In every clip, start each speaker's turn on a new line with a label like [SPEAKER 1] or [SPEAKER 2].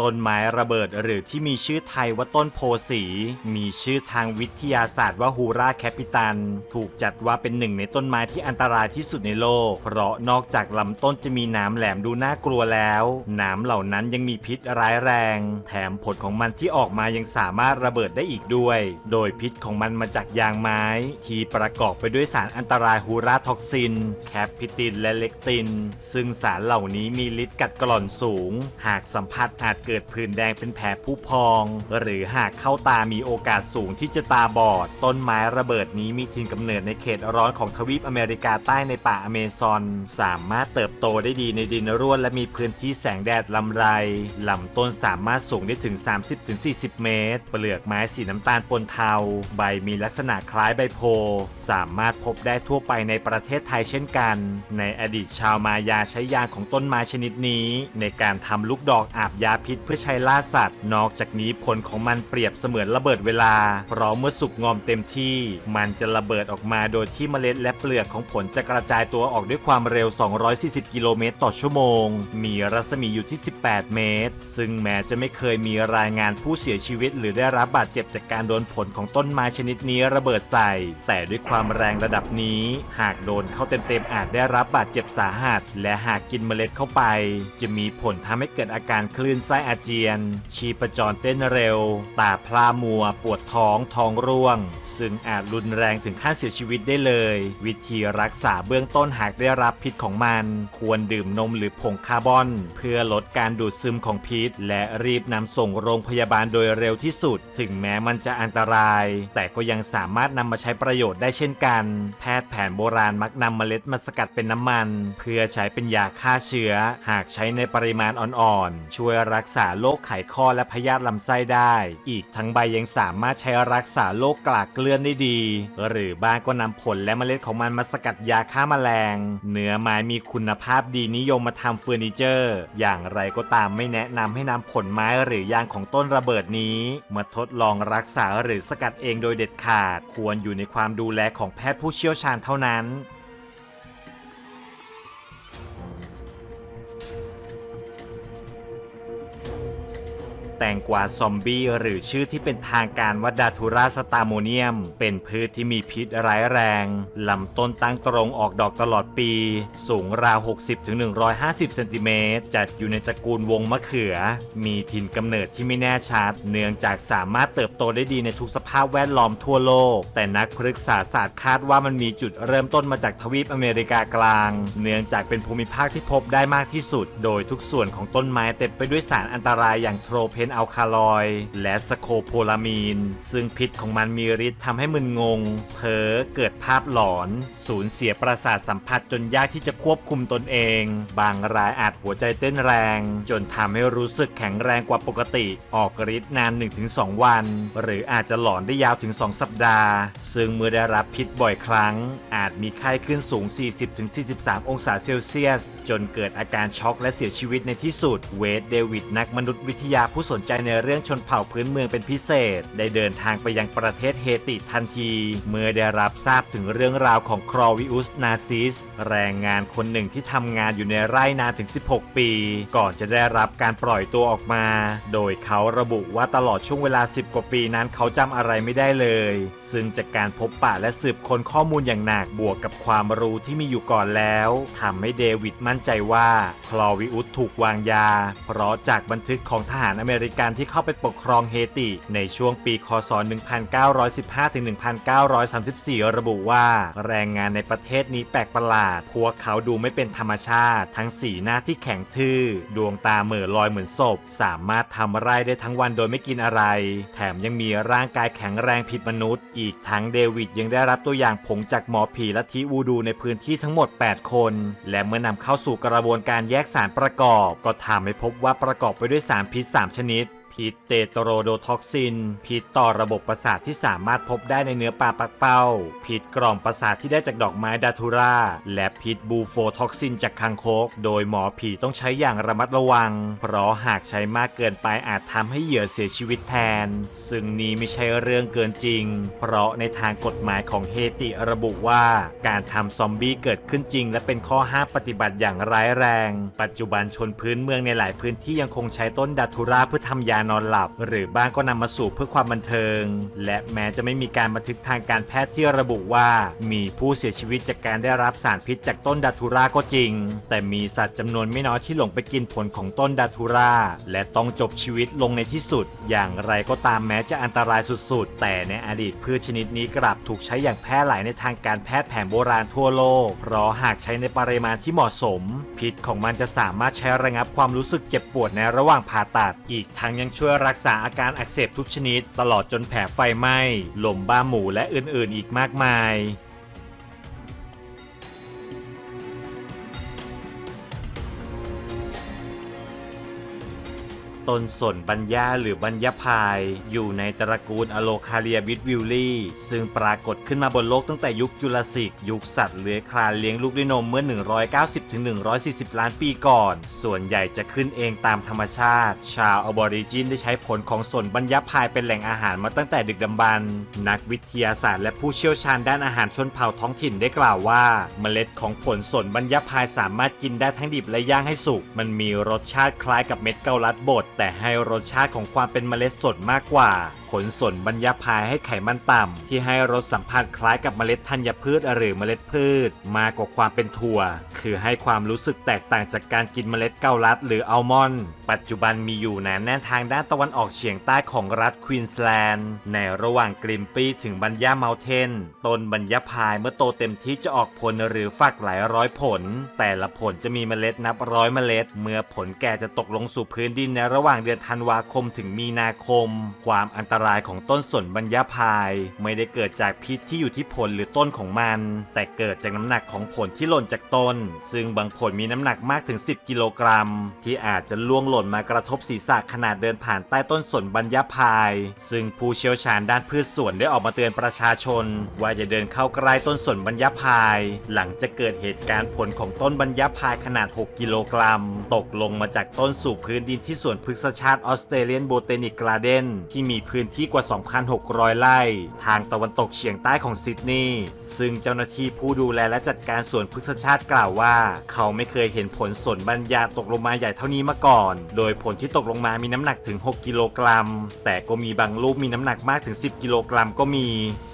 [SPEAKER 1] ต้นไม้ระเบิดหรือที่มีชื่อไทยว่าต้นโพสี มีชื่อทางวิทยาศาสตร์ว่าฮูราแคปิตัน ถูกจัดว่าเป็นหนึ่งในต้นไม้ที่อันตรายที่สุดในโลก เพราะนอกจากลำต้นจะมีหน้ำแหลมดูน่ากลัวแล้วหน้ำเหล่านั้นยังมีพิษร้ายแรง แถมผลของมันที่ออกมายังสามารถระเบิดได้อีกด้วย โดยพิษของมันมาจากยางไม้ ที่ประกอบไปด้วยสารอันตรายฮูราท็อกซิน แคปพิตินและเลกติน ซึ่งสารเหล่านี้มีฤทธิ์กัดกร่อนสูง หากสัมผัสอาจเกิดผื่นแดงเป็นแผลผู้พอง หรือหากเข้าตามีโอกาสสูงที่จะตาบอด ต้นไม้ระเบิดนี้มีถิ่นกำเนิดในเขตร้อนของทวีปอเมริกาใต้ในป่าอเมซอน สามารถเติบโตได้ดีในดินร่วนและมีพื้นที่แสงแดดลำไรลำต้นสามารถสูงได้ถึง 30-40 เมตร เปลือกไม้สีน้ำตาลปนเทา ใบมีลักษณะคล้ายใบโพ สามารถพบได้ทั่วไปในประเทศไทยเช่นกัน ในอดีตชาวมายาใช้ยางของต้นไม้ชนิดนี้ ในการทำลูกดอกอาบยาพิษเพื่อใช้ล่าสัตว์ นอกจากนี้ผลของมันเปรียบเสมือนระเบิดเวลา เพราะเมื่อสุกงอมเต็มที่ มันจะระเบิดออกมาโดยที่เมล็ดและเปลือกของผลจะกระจายตัวออกด้วยความเร็ว 240 กิโลเมตรต่อชั่วโมง มีรัศมีอยู่ที่ 18 เมตร ซึ่งแม้จะไม่เคยมีรายงานผู้เสียชีวิต หรือได้รับบาดเจ็บจากการโดนผลของต้นไม้ชนิดนี้ระเบิดใส่ แต่ด้วยความแรงระดับนี้ หากโดนเข้าเต็มๆอาจได้รับบาดเจ็บสาหัส และหากกินเมล็ดเข้าไป จะมีผลทำให้เกิดอาการคลื่นไส้อาเจียน ชีพจรเต้นเร็ว ตาพร่ามัว ปวดท้องท้องร่วง ซึ่งอาจรุนแรงถึงขั้นเสียชีวิตได้เลย วิธีรักษาเบื้องต้นหากได้รับพิษของมัน ควรดื่มนมหรือผงคาร์บอน เพื่อลดการดูดซึมของพิษ และรีบนำส่งโรงพยาบาลโดยเร็วที่สุด ถึงแม้มันจะอันตราย แต่ก็ยังสามารถนำมาใช้ประโยชน์ได้เช่นกัน แพทย์แผนโบราณมักนำเมล็ดมาสกัดเป็นน้ำมัน เพื่อใช้เป็นยาฆ่าเชื้อ หากใช้ในปริมาณอ่อนๆ ช่วยรักษาโรคไขข้อและพยาธิลำไส้ได้ อีกทั้งใบยังสามารถใช้รักษาโรคกลากเกลื่อนได้ดี หรือบ้างก็นำผลและเมล็ดของมันมาสกัดยาฆ่าแมลง เนื้อไม้มีคุณภาพดีนิยมมาทำเฟอร์นิเจอร์ อย่างไรก็ตามไม่แนะนำให้นำผลไม้หรือยางของต้นระเบิดนี้ มาทดลองรักษาหรือสกัดเองโดยเด็ดขาด ควรอยู่ในความดูแลของแพทย์ผู้เชี่ยวชาญเท่านั้น แตงกวาซอมบี้หรือชื่อที่เป็นทางการว่าดาทูราสตาโมเนียม เป็นพืชที่มีพิษร้ายแรงลำต้นตั้งตรงออกดอกตลอดปี สูงราว 60-150 เซนติเมตรจัดอยู่ในตระกูลวงมะเขือ มีถิ่นกำเนิดที่ไม่แน่ชัด เนื่องจากสามารถเติบโตได้ดีในทุกสภาพแวดล้อมทั่วโลก แต่นักพฤกษาศาสตร์คาดว่ามันมีจุดเริ่มต้นมาจากทวีปอเมริกากลาง เนื่องจากเป็นภูมิภาคที่พบได้มากที่สุด โดยทุกส่วนของต้นไม้เต็มไปด้วยสารอันตรายอย่างโทรเพนอัลคาลอยด์และสโคโพลามีน ซึ่งพิษของมันมีฤทธิ์ทำให้มึนงงเพ้อเกิดภาพหลอน สูญเสียประสาทสัมผัสจนยากที่จะควบคุมตนเอง บางรายอาจหัวใจเต้นแรง จนทำให้รู้สึกแข็งแรงกว่าปกติ ออกฤทธิ์นาน 1-2 วัน หรืออาจจะหลอนได้ยาวถึง 2 สัปดาห์ ซึ่งเมื่อได้รับพิษบ่อยครั้ง อาจมีไข้ขึ้นสูง 40-43 องศาเซลเซียส จนเกิดอาการช็อกและเสียชีวิตในที่สุด เวดเดวิดนักมนุษยวิทยาผู้สนใจในเรื่องชนเผ่าพื้นเมืองเป็นพิเศษ ได้เดินทางไปยังประเทศเฮติทันที เมื่อได้รับทราบถึงเรื่องราวของครอวิอุสนาซิส แรงงานคนหนึ่งที่ทำงานอยู่ในไร่นานถึง 16 ปี ก่อนจะได้รับการปล่อยตัวออกมา โดยเขาระบุว่าตลอดช่วงเวลา 10 กว่าปีนั้นเขาจำอะไรไม่ได้เลย ซึ่งจากการพบปะและสืบค้นข้อมูลอย่างหนักบวกกับความรู้ที่มีอยู่ก่อนแล้วทำให้เดวิดมั่นใจว่าคลอวิอุสถูกวางยา เพราะจากบันทึกของทหารอเมริริกันที่เข้าไปปกครองเฮติ ในช่วงปีคศ 1915-1934 ระบุว่า แรงงานในประเทศนี้แปลกประหลาด พวกเขาดูไม่เป็นธรรมชาติ ทั้งสีหน้าที่แข็งทื่อ ดวงตาเหม่อลอยเหมือนศพ สามารถทำไร่ได้ทั้งวันโดยไม่กินอะไร แถมยังมีร่างกายแข็งแรงผิดมนุษย์ อีกทั้งเดวิดยังได้รับตัวอย่างผงจากหมอผีลัทธิวูดูในพื้นที่ทั้งหมด 8 คน และเมื่อนำเข้าสู่กระบวนการแยกสารประกอบ ก็ทำให้พบว่าประกอบไปด้วยสารพิษ 3 ชนิด พิษเตโตรโดท็อกซิน พิษต่อระบบประสาทที่สามารถพบได้ในเนื้อปลาปักเป้า พิษกล่องประสาทที่ได้จากดอกไม้ดาทูราและพิษบูโฟท็อกซินจากคังคก โดยหมอผีต้องใช้อย่างระมัดระวัง เพราะหากใช้มากเกินไปอาจทำให้เหยื่อเสียชีวิตแทน ซึ่งนี้ไม่ใช่เรื่องเกินจริง เพราะในทางกฎหมายของเฮติระบุว่าการทำซอมบี้เกิดขึ้นจริง และเป็นข้อห้ามปฏิบัติอย่างร้ายแรง ปัจจุบันชนพื้นเมืองในหลายพื้นที่ยังคงใช้ต้นดาทูราเพื่อทำยานอนหลับ หรือบ้างก็นำมาสู่เพื่อความบันเทิง และแม้จะไม่มีการบันทึกทางการแพทย์ที่ระบุว่า มีผู้เสียชีวิตจากการได้รับสารพิษจากต้นดาทูราก็จริง แต่มีสัตว์จำนวนไม่น้อยที่หลงไปกินผลของต้นดาทูราและต้องจบชีวิตลงในที่สุด อย่างไรก็ตามแม้จะอันตรายสุดๆ แต่ในอดีตพืชชนิดนี้กลับถูกใช้อย่างแพร่หลายในทางการแพทย์แผนโบราณทั่วโลก เพราะหากใช้ในปริมาณที่เหมาะสม พิษของมันจะสามารถใช้ระงับความรู้สึกเจ็บปวดในระหว่างผ่าตัด อีกทั้งยังช่วยรักษาอาการอักเสบทุกชนิด ตลอดจนแผลไฟไหม้ ลมบ้าหมูและอื่นๆ อีกมากมาย ตนสนบัญญาหรือบัญญาพาย อยู่ในตระกูลอโลคาเลียบิดวิลลี่ ซึ่งปรากฏขึ้นมาบนโลกตั้งแต่ยุคจุลศิก ยุคสัตว์เลื้อยคลานเลี้ยงลูกด้วยนมเมื่อ 190-140 ล้านปีก่อน ส่วนใหญ่จะขึ้นเองตามธรรมชาติ ชาวอบอริจินได้ใช้ผลของสนบัญญาพายเป็นแหล่งอาหารมาตั้งแต่ดึกดำบรรนักวิทยาศาสตร์และผู้เชี่ยวชาญด้านอาหารชนเผ่าท้องถิ่นได้กล่าวว่าเมล็ดของผลสนบัญญาพายสามารถกินได้ทั้งดิบและย่างให้สุก มันมีรสชาติคล้ายกับเม็ดเกาลัดบดแต่ให้รสชาติของความเป็นเมล็ดสดมากกว่า ผลสนบรรยาพายให้ไขมันต่ำ ที่ให้รสสัมผัสคล้ายกับเมล็ดธัญพืชหรือเมล็ดพืช มากกว่าความเป็นถั่ว คือให้ความรู้สึกแตกต่างจากการกินเมล็ดเกาลัดหรืออัลมอนด์ปัจจุบันมีอยู่หนาแน่นทางด้านตะวันออกเฉียงใต้ของรัฐควีนสแลนด์ในระหว่างกริมปี้ถึงบัญญาเมลเทนต้นบัญญาพายเมื่อโตเต็มที่จะออกผลหรือฝักหลายร้อยผล แต่ละผลจะมีเมล็ดนับร้อยเมล็ด เมื่อผลแก่จะตกลงสู่พื้นดินในระหว่างเดือนธันวาคมถึงมีนาคม ความอันตรายของต้นสนบัญญาพาย ไม่ได้เกิดจากพิษที่อยู่ที่ผลหรือต้นของมัน แต่เกิดจากน้ำหนักของผลที่หล่นจากต้น ซึ่งบางผลมีน้ำหนักมากถึง 10 กิโลกรัม ที่อาจจะล่วงหล่นมากระทบศีรษะขนาดเดินผ่านใต้ต้นสนบัญญาพาย ซึ่งผู้เชี่ยวชาญด้านพืชสวนได้ออกมาเตือนประชาชน ว่าจะเดินเข้าใกล้ต้นสนบัญญาพาย หลังจะเกิดเหตุการณ์ผลของต้นบัญญาพายขนาด 6 กิโลกรัม ตกลงมาจากต้นสู่พื้นดินที่สวนพฤกษชาติออสเตรเลียนโบเทนิกกราเดนที่มีพื้นที่กว่า 2,600 ไร่ ทางตะวันตกเฉียงใต้ของซิดนีย์ซึ่งเจ้าหน้าที่ผู้ดูแลและจัดการสวนพฤกษชาติกล่าวว่า เขาไม่เคยเห็นผลสนบรรยาตกลงมาใหญ่เท่านี้มาก่อน โดยผลที่ตกลงมามีน้ำหนักถึง 6 กิโลกรัม แต่ก็มีบางลูกมีน้ำหนักมากถึง 10 กิโลกรัมก็มี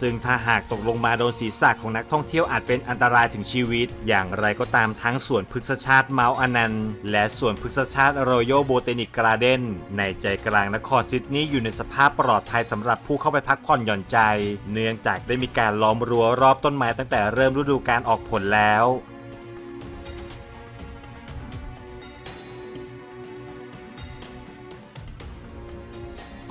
[SPEAKER 1] ซึ่งถ้าหากตกลงมาโดนศีรษะของนักท่องเที่ยวอาจเป็นอันตรายถึงชีวิต อย่างไรก็ตามทั้งสวนพฤกษชาติเมาส์อนันและสวนพฤกษชาติรอยัลโบเทนิกกราเดนในใจกลางนครซิดนีย์อยู่ในสภาพปลอดภัยสำหรับผู้เข้าไปพักผ่อนหย่อนใจ เนื่องจากได้มีการล้อมรั้วรอบต้นไม้ตั้งแต่เริ่มฤดูการออกผลแล้ว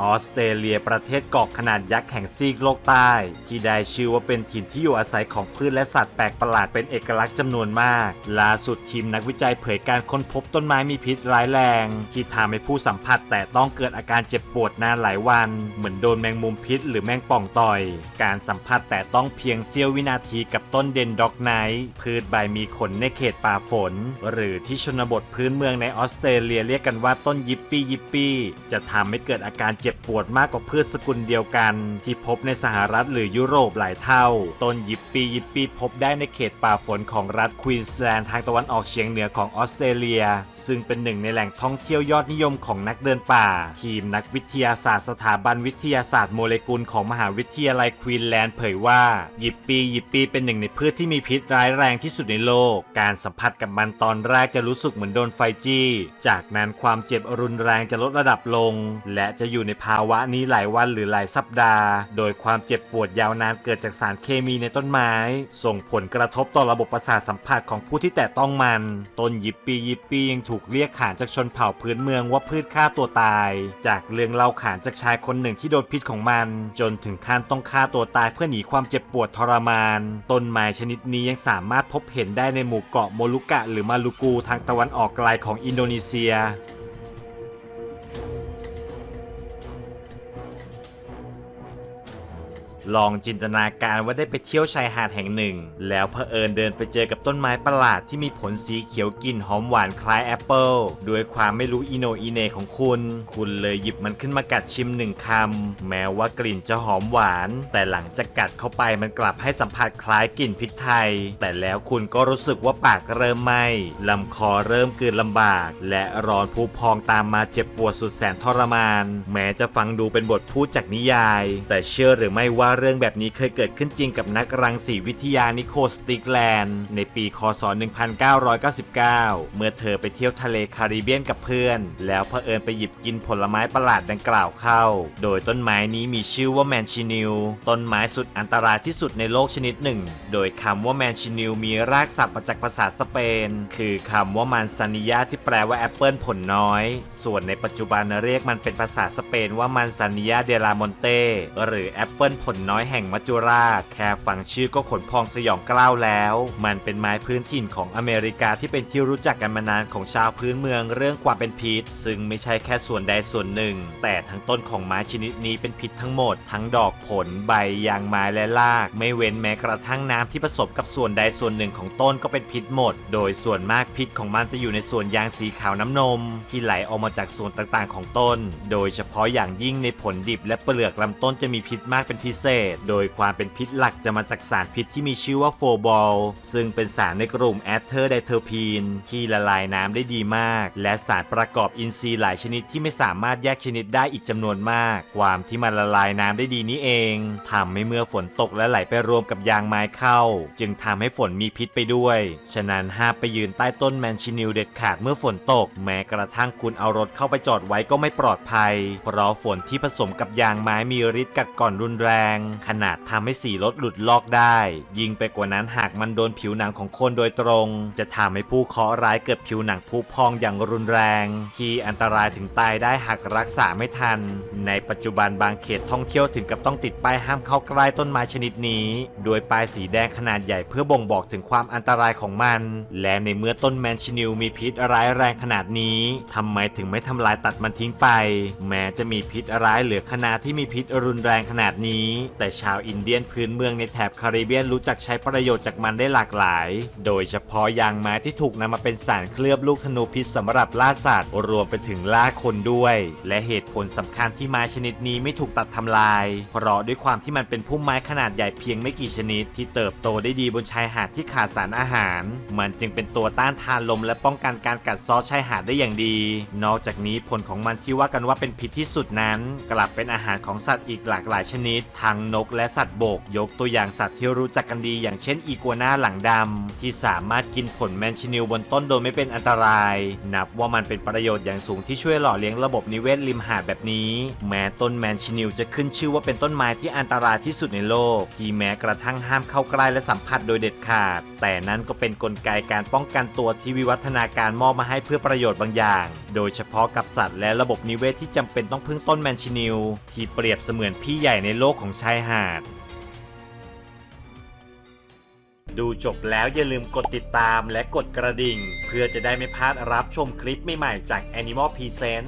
[SPEAKER 1] ออสเตรเลียประเทศเกาะขนาดยักษ์แห่งซีกโลกใต้ ที่ได้ชื่อว่าเป็นถิ่นที่อยู่อาศัยของพืชและสัตว์แปลกประหลาดเป็นเอกลักษณ์จำนวนมาก ล่าสุดทีมนักวิจัยเผยการค้นพบต้นไม้มีพิษร้ายแรง ที่ทำให้ผู้สัมผัสแต่ต้องเกิดอาการเจ็บปวดนานหลายวัน เหมือนโดนแมงมุมพิษหรือแมงป่องต่อย การสัมผัสแต่ต้องเพียงเสี้ยววินาทีกับต้นเดนด็อกไนท์พืชใบมีขนในเขตป่าฝน หรือที่ชนบทพื้นเมืองในออสเตรเลียเรียกกันว่าต้นยิปปี้ยิปปี้จะทำให้เกิดอาการเจ็บบปวดมากกว่าพืชสกุลเดียวกัน ที่พบในสหรัฐหรือยุโรปหลายเท่า ต้นยิปปี้ยิปปี้พบได้ในเขตป่าฝนของรัฐควีนสแลนด์ทางตะวันออกเฉียงเหนือของออสเตรเลีย ซึ่งเป็นหนึ่งในแหล่งท่องเที่ยวยอดนิยมของนักเดินป่า ทีมนักวิทยาศาสตร์สถาบันวิทยาศาสตร์โมเลกุลของมหาวิทยาลัยควีนแลนด์เผยว่ายิปปี้ยิปปี้เป็นหนึ่งในพืชที่มีพิษร้ายแรงที่สุดในโลก การสัมผัสกับมันตอนแรกจะรู้สึกเหมือนโดนไฟจี้ จากนั้นความเจ็บรุนแรงจะลดระดับลง และจะอยู่ในภาวะนี้หลายวันหรือหลายสัปดาห์ โดยความเจ็บปวดยาวนานเกิดจากสารเคมีในต้นไม้ ส่งผลกระทบต่อระบบประสาทสัมผัสของผู้ที่แตะต้องมัน ต้นยิปปียิปปียังถูกเรียกขานจากชนเผ่าพื้นเมืองว่าพืชฆ่าตัวตาย จากเรื่องเล่าขานจากชายคนหนึ่งที่โดนพิษของมัน จนถึงขั้นต้องฆ่าตัวตายเพื่อหนีความเจ็บปวดทรมาน ต้นไม้ชนิดนี้ยังสามารถพบเห็นได้ในหมู่เกาะโมลุกะ หรือมาลูกูทางตะวันออกไกลของอินโดนีเซีย ลองจินตนาการว่าได้ไปเที่ยวชายหาดแห่งหนึ่ง แล้วเผอิญเดินไปเจอกับต้นไม้ประหลาดที่มีผลสีเขียวกลิ่นหอมหวานคล้ายแอปเปิลด้วยความไม่รู้อีโนอีเนของคุณ คุณเลยหยิบมันขึ้นมากัดชิมหนึ่งคำ แม้ว่ากลิ่นจะหอมหวาน แต่หลังจากกัดเข้าไปมันกลับให้สัมผัสคล้ายกลิ่นพริกไทย แต่แล้วคุณก็รู้สึกว่าปากเริ่มไหม้ลำคอเริ่มกืนลำบาก และร้อนพุพองตามมาเจ็บปวดสุดแสนทรมาน แม้จะฟังดูเป็นบทพูดจากนิยาย แต่เชื่อหรือไม่ว่าเรื่องแบบนี้เคยเกิดขึ้นจริงกับนักรังสีวิทยานิโคสติกแลนด์ในปีคศ 1999 เมื่อเธอไปเที่ยวทะเลคาริเบียนกับเพื่อน แล้วเผอิญไปหยิบกินผลไม้ประหลาดดังกล่าวเข้า โดยต้นไม้นี้มีชื่อว่าแมนชินิลต้นไม้สุดอันตรายที่สุดในโลกชนิดหนึ่ง โดยคำว่าแมนชินิลมีรากศัพท์มาจากภาษาสเปน คือคำว่ามันซานิยาที่แปลว่าแอปเปิลผลน้อย ส่วนในปัจจุบันเรียกมันเป็นภาษาสเปนว่ามันซานิยาเดลามอนเตหรือแอปเปิลผลน้อยแห่งมัจจุราชแค่ฟังชื่อก็ขนพองสยองกล้าวแล้ว มันเป็นไม้พื้นถิ่นของอเมริกาที่เป็นที่รู้จักกันมานานของชาวพื้นเมืองเรื่องความเป็นพิษ ซึ่งไม่ใช่แค่ส่วนใดส่วนหนึ่ง แต่ทั้งต้นของไม้ชนิดนี้เป็นพิษทั้งหมด ทั้งดอกผลใบยางไม้และราก ไม่เว้นแม้กระทั่งน้ำที่ผสมกับส่วนใดส่วนหนึ่งของต้นก็เป็นพิษหมด โดยส่วนมากพิษของมันจะอยู่ในส่วนยางสีขาวน้ำนม ที่ไหลออกมาจากส่วนต่างๆ ของต้น โดยเฉพาะอย่างยิ่งในผลดิบและเปลือกลำต้นจะมีพิษมากเป็นพิเศษโดยความเป็นพิษหลักจะมาจากสารพิษที่มีชื่อว่าโฟบอลซึ่งเป็นสารในกลุ่มแอสเทอร์ไดเทอร์พีนที่ละลายน้ำได้ดีมาก และสารประกอบอินทรีย์หลายชนิดที่ไม่สามารถแยกชนิดได้อีกจำนวนมาก ความที่มันละลายน้ำได้ดีนี้เองทำให้เมื่อฝนตกและไหลไปรวมกับยางไม้เข้า จึงทำให้ฝนมีพิษไปด้วย ฉะนั้นห้ามไปยืนใต้ต้นแมนชินิลเด็ดขาดเมื่อฝนตก แม้กระทั่งคุณเอารถเข้าไปจอดไว้ก็ไม่ปลอดภัย เพราะฝนที่ผสมกับยางไม้มีฤทธิ์กัดก่อนรุนแรงขนาดทำให้สีรถหลุดลอกได้ ยิ่งไปกว่านั้นหากมันโดนผิวหนังของคนโดยตรง จะทำให้ผู้เคราะห์ร้ายเกิดผิวหนังผุพองอย่างรุนแรง ที่อันตรายถึงตายได้หากรักษาไม่ทัน ในปัจจุบันบางเขตท่องเที่ยวถึงกับต้องติดป้ายห้ามเข้าใกล้ต้นไม้ชนิดนี้ โดยป้ายสีแดงขนาดใหญ่เพื่อบ่งบอกถึงความอันตรายของมัน และในเมื่อต้นแมนชินิลมีพิษร้ายแรงขนาดนี้ทำไมถึงไม่ทำลายตัดมันทิ้งไป แม้จะมีพิษร้ายเหลือขนาดที่มีพิษรุนแรงขนาดนี้แต่ชาวอินเดียนพื้นเมืองในแถบคาริเบียนรู้จักใช้ประโยชน์จากมันได้หลากหลาย โดยเฉพาะยางไม้ที่ถูกนำมาเป็นสารเคลือบลูกธนูพิษสำหรับล่าสัตว์รวมไปถึงล่าคนด้วย และเหตุผลสำคัญที่ไม้ชนิดนี้ไม่ถูกตัดทำลาย เพราะด้วยความที่มันเป็นพุ่มไม้ขนาดใหญ่เพียงไม่กี่ชนิด ที่เติบโตได้ดีบนชายหาดที่ขาดสารอาหาร มันจึงเป็นตัวต้านทานลมและป้องกันการกัดเซาะชายหาดได้อย่างดี นอกจากนี้ผลของมันที่ว่ากันว่าเป็นพิษที่สุดนั้น กลับเป็นอาหารของสัตว์อีกหลากหลายชนิดทั้งนกและสัตว์บก ยกตัวอย่างสัตว์ที่รู้จักกันดี อย่างเช่นอีกัวน่าหลังดำ ที่สามารถกินผลแมนชินิลบนต้นโดยไม่เป็นอันตราย นับว่ามันเป็นประโยชน์อย่างสูงที่ช่วยหล่อเลี้ยงระบบนิเวศริมหาดแบบนี้ แม้ต้นแมนชินิลจะขึ้นชื่อว่าเป็นต้นไม้ที่อันตรายที่สุดในโลก ที่แม้กระทั่งห้ามเข้าใกล้และสัมผัสโดยเด็ดขาด แต่นั้นก็เป็นนกลไกการป้องกันตัวที่วิวัฒนาการมอบมาให้เพื่อประโยชน์บางอย่าง โดยเฉพาะกับสัตว์และระบบนิเวศที่จำเป็นต้องพึ่งต้นแมนชินิลที่เปรียบเสมือนพี่ใหญ่ในโลกของชายหาด ดูจบแล้วอย่าลืมกดติดตามและกดกระดิ่ง เพื่อจะได้ไม่พลาดรับชมคลิปใหม่ๆจาก Animal Present